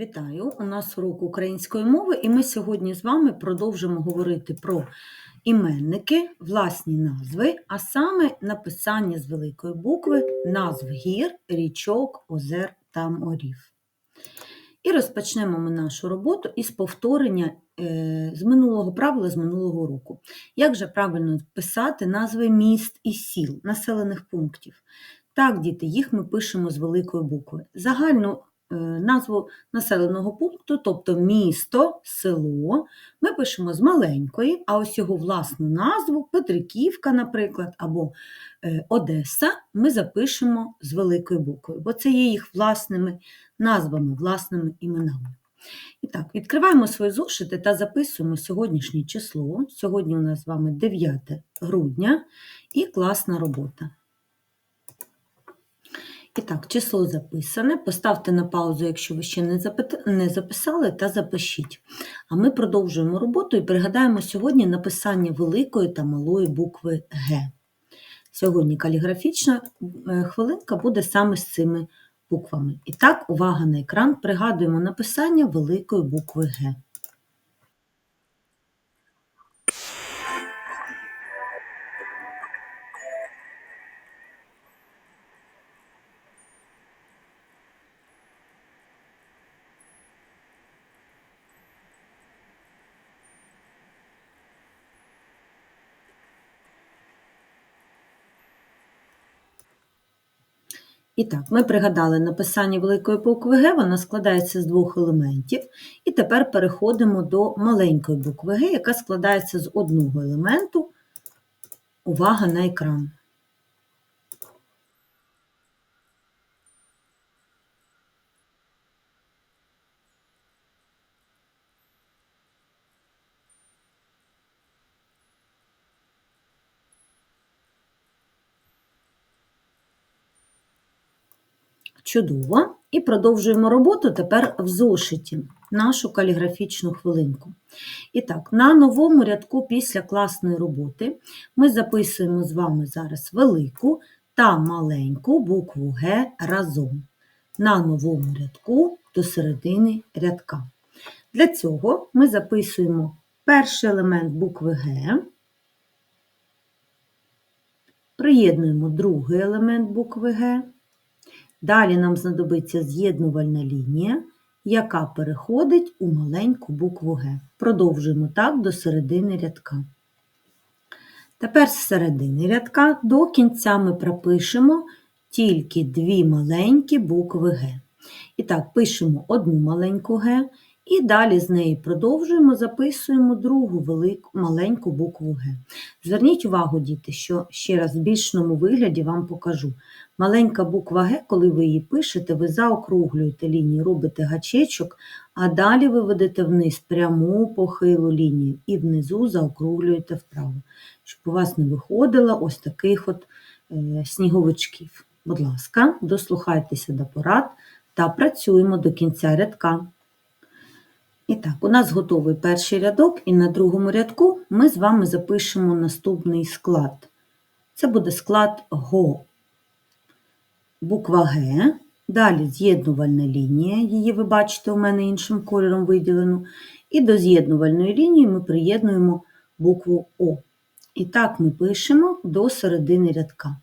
Вітаю! У нас урок української мови, і ми сьогодні з вами продовжимо говорити про іменники, власні назви, а саме написання з великої букви назв гір, річок, озер та морів. І розпочнемо ми нашу роботу із повторення е, з минулого правила з минулого року. Як же правильно писати назви міст і сіл, населених пунктів? Так, діти, їх ми пишемо з великої букви. Загальну Е, назву населеного пункту, тобто місто, село, ми пишемо з маленької, а ось його власну назву Петриківка, наприклад, або е, Одеса, ми запишемо з великої букви, бо це є їх власними назвами, власними іменами. І так, відкриваємо свої зошити та записуємо сьогоднішнє число. Сьогодні у нас з вами 9 грудня і класна робота. І так, число записане. Поставте на паузу, якщо ви ще не, не записали, та запишіть. А ми продовжуємо роботу і пригадаємо сьогодні написання великої та малої букви Г. Сьогодні каліграфічна е, хвилинка буде саме з цими буквами. І так, увага на екран, пригадуємо написання великої букви Г. І так, ми пригадали написання великої букви Г, вона складається з двох елементів. І тепер переходимо до маленької букви Г, яка складається з одного елементу. Увага на екран. Чудово. І продовжуємо роботу тепер в зошиті, нашу каліграфічну хвилинку. І так, на новому рядку після класної роботи ми записуємо з вами зараз велику та маленьку букву Г разом. На новому рядку до середини рядка. Для цього ми записуємо перший елемент букви Г, приєднуємо другий елемент букви Г. Далі нам знадобиться з'єднувальна лінія, яка переходить у маленьку букву Г. Продовжуємо так до середини рядка. Тепер з середини рядка до кінця ми пропишемо тільки дві маленькі букви Г. І так, пишемо одну маленьку Г, і далі з неї продовжуємо, записуємо другу велику маленьку букву Г. Зверніть увагу, діти, що ще раз в більшому вигляді вам покажу. Маленька буква Г, коли ви її пишете, ви заокруглюєте лінію, робите гачечок, а далі ви ведете вниз пряму похилу лінію і внизу заокруглюєте вправо, щоб у вас не виходило ось таких от е, сніговичків. Будь ласка, дослухайтеся до порад та працюємо до кінця рядка. І так, у нас готовий перший рядок, і на другому рядку ми з вами запишемо наступний склад. Це буде склад ГО. Буква Г, далі з'єднувальна лінія, її ви бачите у мене іншим кольором виділену. І до з'єднувальної лінії ми приєднуємо букву О. І так ми пишемо до середини рядка.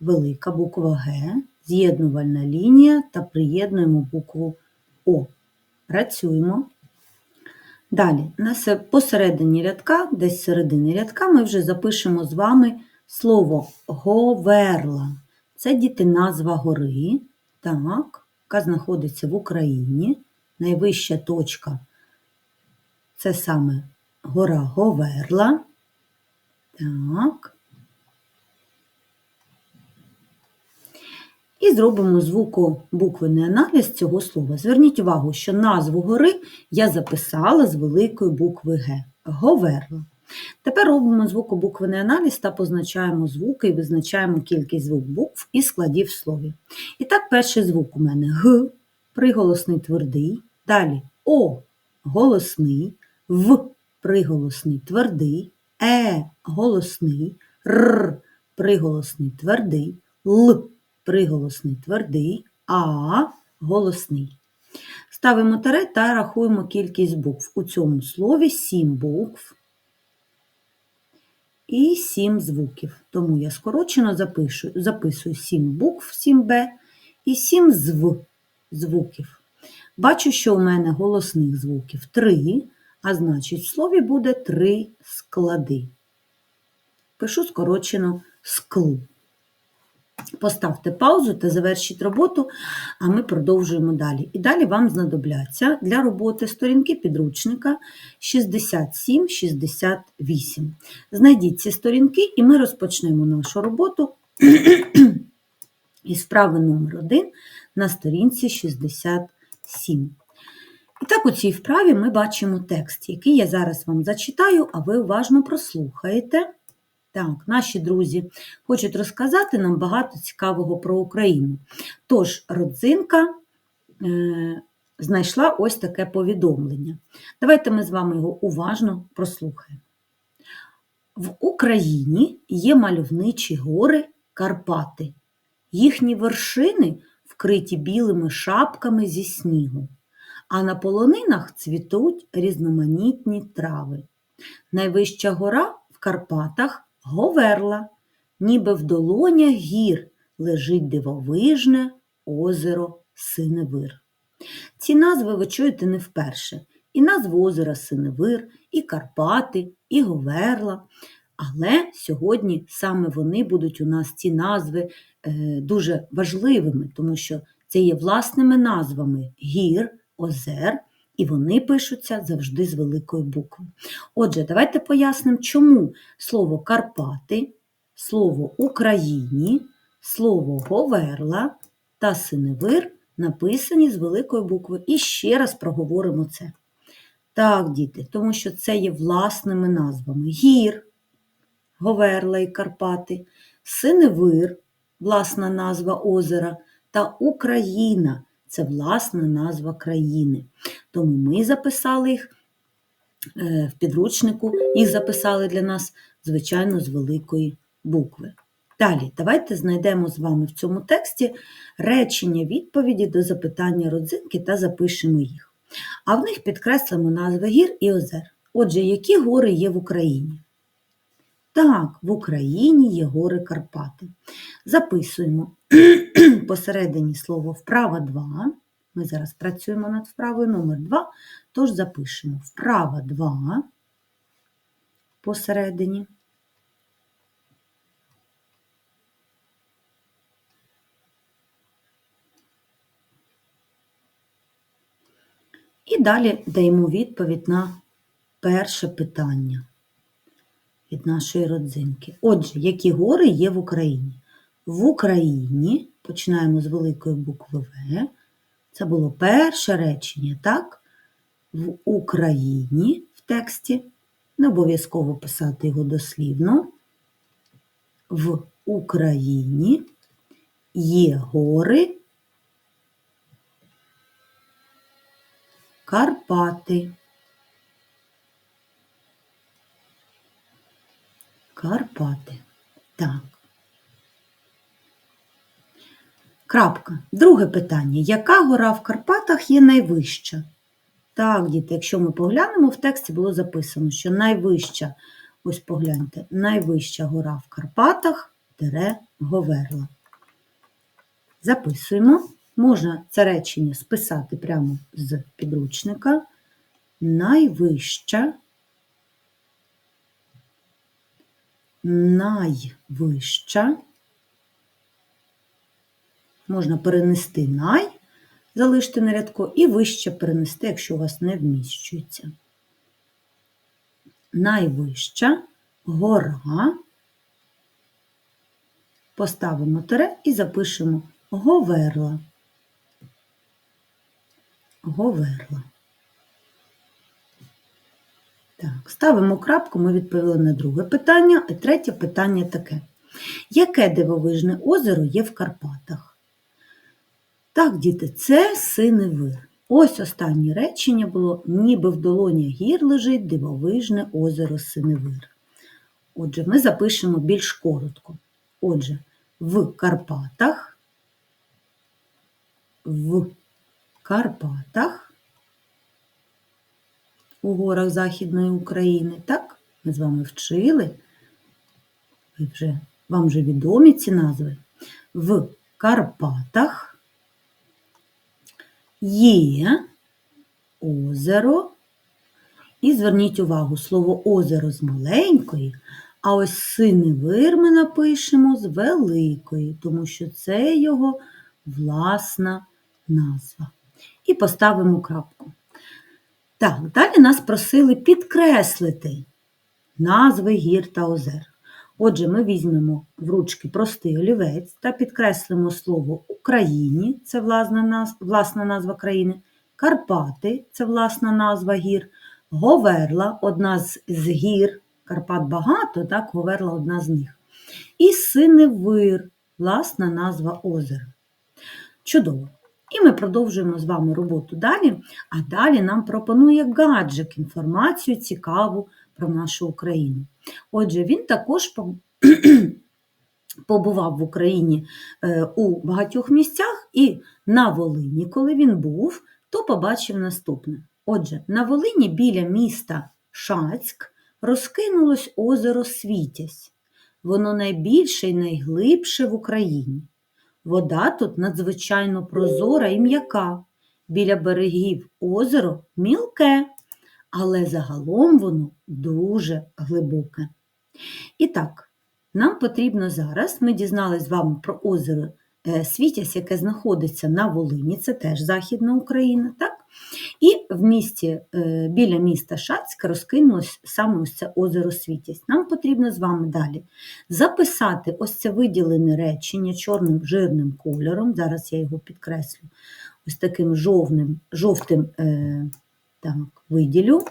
Велика буква Г, з'єднувальна лінія та приєднуємо букву О. Працюємо. Далі, посередині рядка, десь середини рядка, ми вже запишемо з вами слово Говерла. Це діти назва гори, так, яка знаходиться в Україні. Найвища точка це саме гора Говерла. Так. І зробимо звукобуквений аналіз цього слова. Зверніть увагу, що назву гори я записала з великої букви Г. Говерла. Тепер робимо звукобуквений аналіз та позначаємо звуки і визначаємо кількість звук букв і складів в слові. І так, перший звук у мене Г, приголосний твердий, далі О голосний, В приголосний твердий, Е голосний, Р приголосний твердий, Л приголосний твердий, А голосний. Ставимо таре та рахуємо кількість букв. У цьому слові 7 букв і 7 звуків. Тому я скорочено запишу, записую 7 букв 7b і 7 зв звуків. Бачу, що у мене голосних звуків 3, а значить, в слові буде 3 склади. Пишу скорочено скл. Поставте паузу та завершіть роботу, а ми продовжуємо далі. І далі вам знадобляться для роботи сторінки підручника 67-68. Знайдіть ці сторінки, і ми розпочнемо нашу роботу із вправи номер 1 на сторінці 67. І так, у цій вправі ми бачимо текст, який я зараз вам зачитаю, а ви уважно прослухаєте. Так, наші друзі хочуть розказати нам багато цікавого про Україну. Тож, родзинка е, знайшла ось таке повідомлення. Давайте ми з вами його уважно прослухаємо. В Україні є мальовничі гори Карпати. Їхні вершини вкриті білими шапками зі снігу, а на полонинах цвітуть різноманітні трави. Найвища гора в Карпатах Говерла, ніби в долонях гір лежить дивовижне озеро Синевир. Ці назви ви чуєте не вперше. І назву озера Синевир, і Карпати, і Говерла. Але сьогодні саме вони будуть у нас ці назви е, дуже важливими, тому що це є власними назвами гір, озер, і вони пишуться завжди з великої букви. Отже, давайте пояснимо, чому слово Карпати, слово Україні, слово Говерла та Синевир написані з великої букви. І ще раз проговоримо це. Так, діти, тому що це є власними назвами гір, Говерла і Карпати, Синевир, власна назва озера, та Україна це власна назва країни. Тому ми записали їх е, в підручнику, їх записали для нас, звичайно, з великої букви. Далі, давайте знайдемо з вами в цьому тексті речення відповіді до запитання родзинки та запишемо їх. А в них підкреслимо назви гір і озер. Отже, які гори є в Україні? Так, в Україні є гори Карпати. Записуємо посередині слово вправа 2. Ми зараз працюємо над вправою номер 2, тож запишемо вправа 2 посередині. І далі даємо відповідь на перше питання від нашої родзинки. Отже, які гори є в Україні? В Україні, починаємо з великої букви В, це було перше речення, так? В Україні в тексті, не обов'язково писати його дослівно. В Україні є гори Карпати. Карпати. Так. Крапка. Друге питання. Яка гора в Карпатах є найвища? Так, діти, якщо ми поглянемо, в тексті було записано, що найвища, ось погляньте, найвища гора в Карпатах тере Говерла. Записуємо. Можна це речення списати прямо з підручника. Найвища, найвища можна перенести най, залишити на рядку, і вище перенести, якщо у вас не вміщується. Найвища гора. Поставимо тире і запишемо Говерла. Говерла. Так, ставимо крапку, ми відповіли на друге питання. І третє питання таке. Яке дивовижне озеро є в Карпатах? Так, діти, це синевир. Ось останнє речення було, ніби в долоні гір лежить дивовижне озеро Синевир. Отже, ми запишемо більш коротко. Отже, в Карпатах, в Карпатах у горах Західної України. Так, ми з вами вчили. Ви вже, вам вже відомі ці назви. В Карпатах є озеро. І зверніть увагу, слово озеро з маленької, а ось синевир ми напишемо з великої, тому що це його власна назва. І поставимо крапку. Так, далі нас просили підкреслити назви гір та озер. Отже, ми візьмемо в ручки простий олівець та підкреслимо слово Україні це власна назва, власна назва країни, Карпати це власна назва гір, Говерла одна з, з гір, Карпат багато, так, Говерла одна з них. І Синевир власна назва озера. Чудово! І ми продовжуємо з вами роботу далі, а далі нам пропонує гаджик інформацію цікаву про нашу Україну. Отже, він також побував в Україні е, у багатьох місцях, і на Волині, коли він був, то побачив наступне. Отже, на Волині біля міста Шацьк розкинулось озеро Світязь. Воно найбільше і найглибше в Україні. Вода тут надзвичайно прозора і м'яка. Біля берегів озеро мілке, але загалом воно дуже глибоке. І так, нам потрібно зараз, ми дізналися з вами про озеро Світязь, яке знаходиться на Волині, це теж Західна Україна. так? І в місті, е, біля міста Шацьк розкинулось саме ось це озеро Світязь. Нам потрібно з вами далі записати ось це виділене речення чорним жирним кольором. Зараз я його підкреслю ось таким жовним, жовтим е, так, виділю.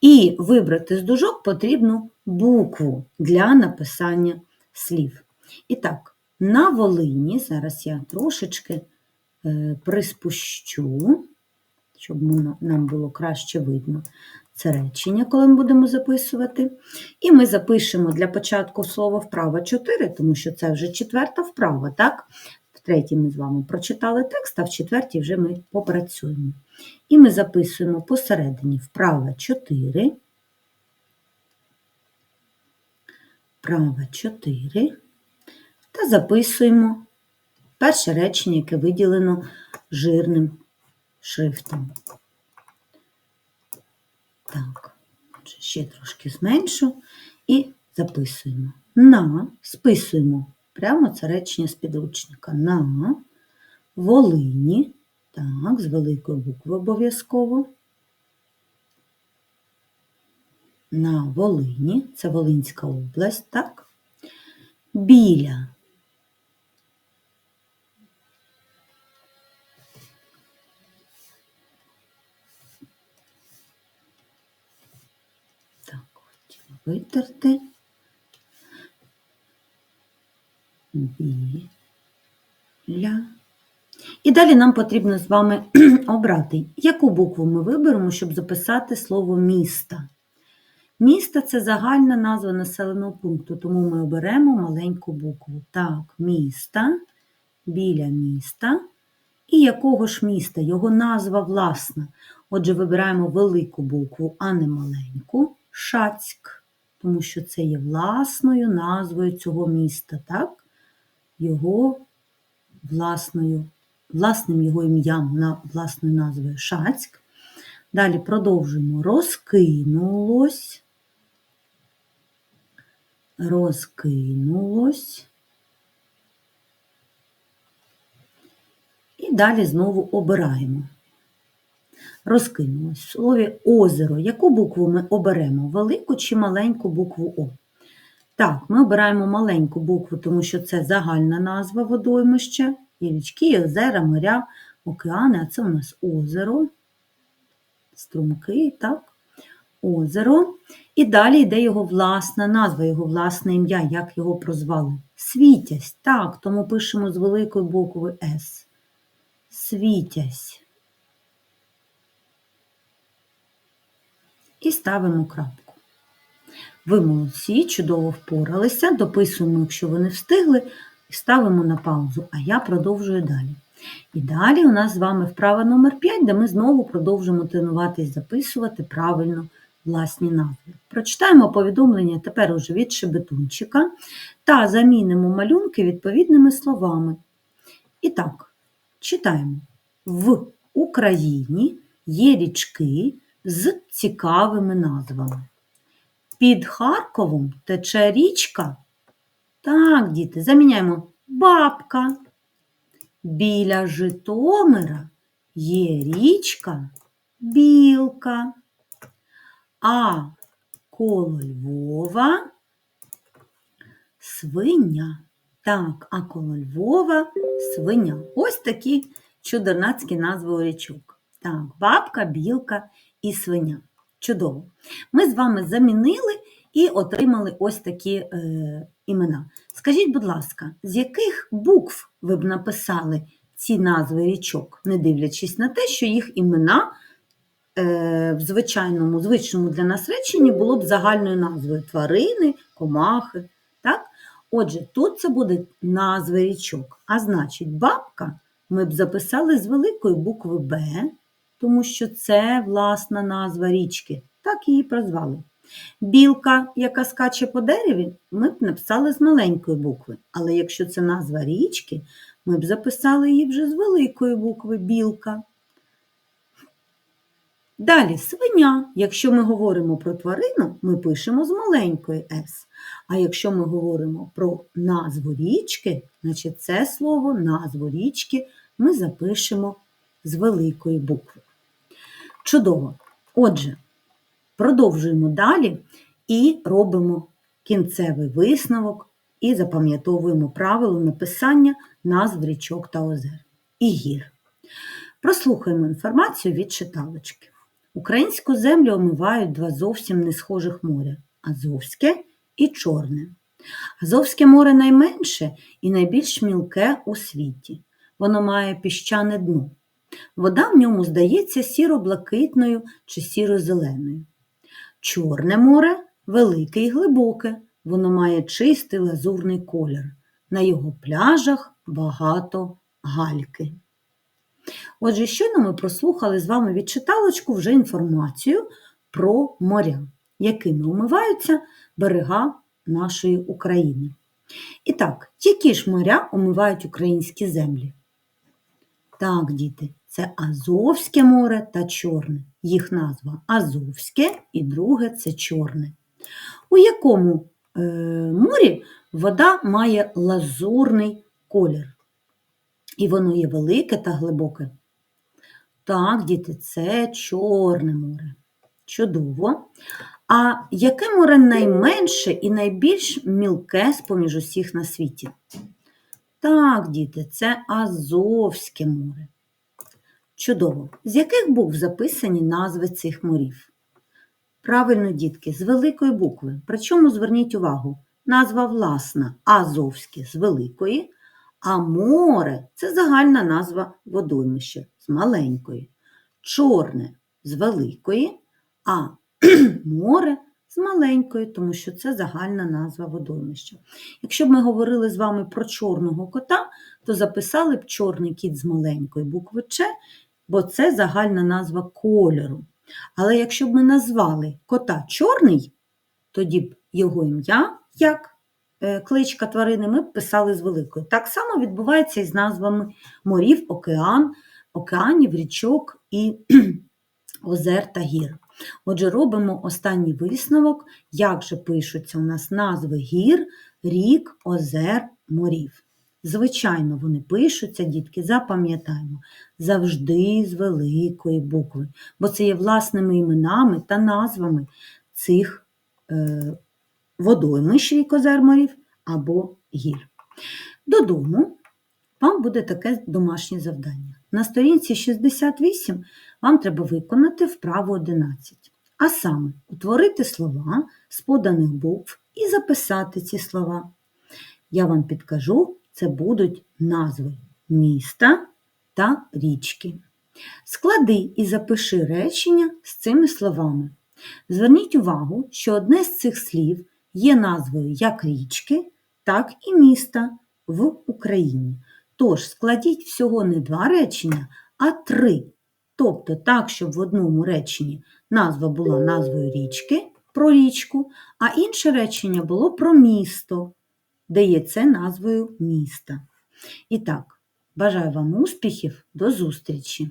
І вибрати з дужок потрібну букву для написання слів. І так, на Волині, зараз я трошечки е, приспущу щоб нам було краще видно це речення, коли ми будемо записувати. І ми запишемо для початку слово вправа 4, тому що це вже четверта вправа, так? В третій ми з вами прочитали текст, а в четвертій вже ми попрацюємо. І ми записуємо посередині вправа 4. Вправа 4 та записуємо перше речення, яке виділено жирним шрифтом. Так, ще трошки зменшу і записуємо. На, списуємо прямо це речення з підручника. На Волині, так, з великої букви обов'язково. На Волині, це Волинська область, так? Біля витерти біля. І далі нам потрібно з вами обрати, яку букву ми виберемо, щоб записати слово міста. Місто це загальна назва населеного пункту, тому ми оберемо маленьку букву. Так, міста, біля міста. І якого ж міста? Його назва власна. Отже, вибираємо велику букву, а не маленьку. Шацьк тому що це є власною назвою цього міста, так? Його власною, власним його ім'ям на власною назвою Шацьк. Далі продовжуємо розкинулось, розкинулось. І далі знову обираємо розкинулось. В слові озеро. Яку букву ми оберемо? Велику чи маленьку букву О? Так, ми обираємо маленьку букву, тому що це загальна назва водоймища, є річки, озера, моря, океани, а це у нас озеро, струмки, так? Озеро. І далі йде його власна назва, його власне ім'я, як його прозвали. Світязь. Так, тому пишемо з великої букви С. Світязь. І ставимо крапку. Ви молодці, чудово впоралися, дописуємо, якщо ви не встигли, і ставимо на паузу, а я продовжую далі. І далі у нас з вами вправа номер 5, де ми знову продовжимо тренуватись записувати правильно власні назви. Прочитаємо повідомлення тепер уже від шебетунчика та замінимо малюнки відповідними словами. І так, читаємо. В Україні є річки з цікавими назвами. Під Харковом тече річка. Так, діти, заміняємо бабка. Біля Житомира є річка Білка, а коло Львова свиня. Так, а коло Львова свиня. Ось такі чудернацькі назви річок. Так, бабка, білка і свиня. Чудово. Ми з вами замінили і отримали ось такі е, імена. Скажіть, будь ласка, з яких букв ви б написали ці назви річок, не дивлячись на те, що їх імена е, в звичайному, звичному для нас реченні було б загальною назвою тварини, комахи. Так? Отже, тут це буде назви річок. А значить, бабка ми б записали з великої букви Б, тому що це власна назва річки. Так її прозвали. Білка, яка скаче по дереві, ми б написали з маленької букви. Але якщо це назва річки, ми б записали її вже з великої букви білка. Далі свиня. Якщо ми говоримо про тварину, ми пишемо з маленької С. А якщо ми говоримо про назву річки, значить це слово, назву річки ми запишемо з великої букви. Чудово! Отже, продовжуємо далі і робимо кінцевий висновок і запам'ятовуємо правило написання назв річок та озер і гір. Прослухаємо інформацію від читалочки. Українську землю омивають два зовсім не схожих моря Азовське і Чорне. Азовське море найменше і найбільш мілке у світі. Воно має піщане дно. Вода в ньому здається сіро-блакитною чи сіро-зеленою. Чорне море велике і глибоке, воно має чистий лазурний колір. На його пляжах багато гальки. Отже, щойно ми прослухали з вами від читалочку вже інформацію про моря, якими омиваються берега нашої України. І так, які ж моря омивають українські землі? Так, діти, це Азовське море та Чорне. Їх назва Азовське і друге це Чорне. У якому е, морі вода має лазурний колір? І воно є велике та глибоке. Так, діти, це Чорне море. Чудово. А яке море найменше і найбільш мілке з-поміж усіх на світі? Так, діти, це Азовське море. Чудово. З яких букв записані назви цих морів? Правильно, дітки, з великої букви. Причому зверніть увагу, назва власна Азовське з великої, а море це загальна назва водоймища з маленької. Чорне з великої, а море з маленької, тому що це загальна назва водоймища. Якщо б ми говорили з вами про чорного кота, то записали б чорний кіт з маленької букви Ч, бо це загальна назва кольору. Але якщо б ми назвали кота чорний, тоді б його ім'я, як е, кличка тварини, ми б писали з великою. Так само відбувається і з назвами морів, океан, океанів, річок і озер та гір. Отже, робимо останній висновок, як же пишуться у нас назви гір, рік, озер, морів. Звичайно, вони пишуться, дітки, запам'ятаємо, завжди з великої букви, бо це є власними іменами та назвами цих е, озер, морів або гір. Додому вам буде таке домашнє завдання. На сторінці 68 вам треба виконати вправу 11, а саме утворити слова з поданих букв і записати ці слова. Я вам підкажу, це будуть назви міста та річки. Склади і запиши речення з цими словами. Зверніть увагу, що одне з цих слів є назвою як річки, так і міста в Україні. Тож складіть всього не два речення, а три. Тобто так, щоб в одному реченні назва була назвою річки про річку, а інше речення було про місто, де є це назвою міста. І так, бажаю вам успіхів, до зустрічі!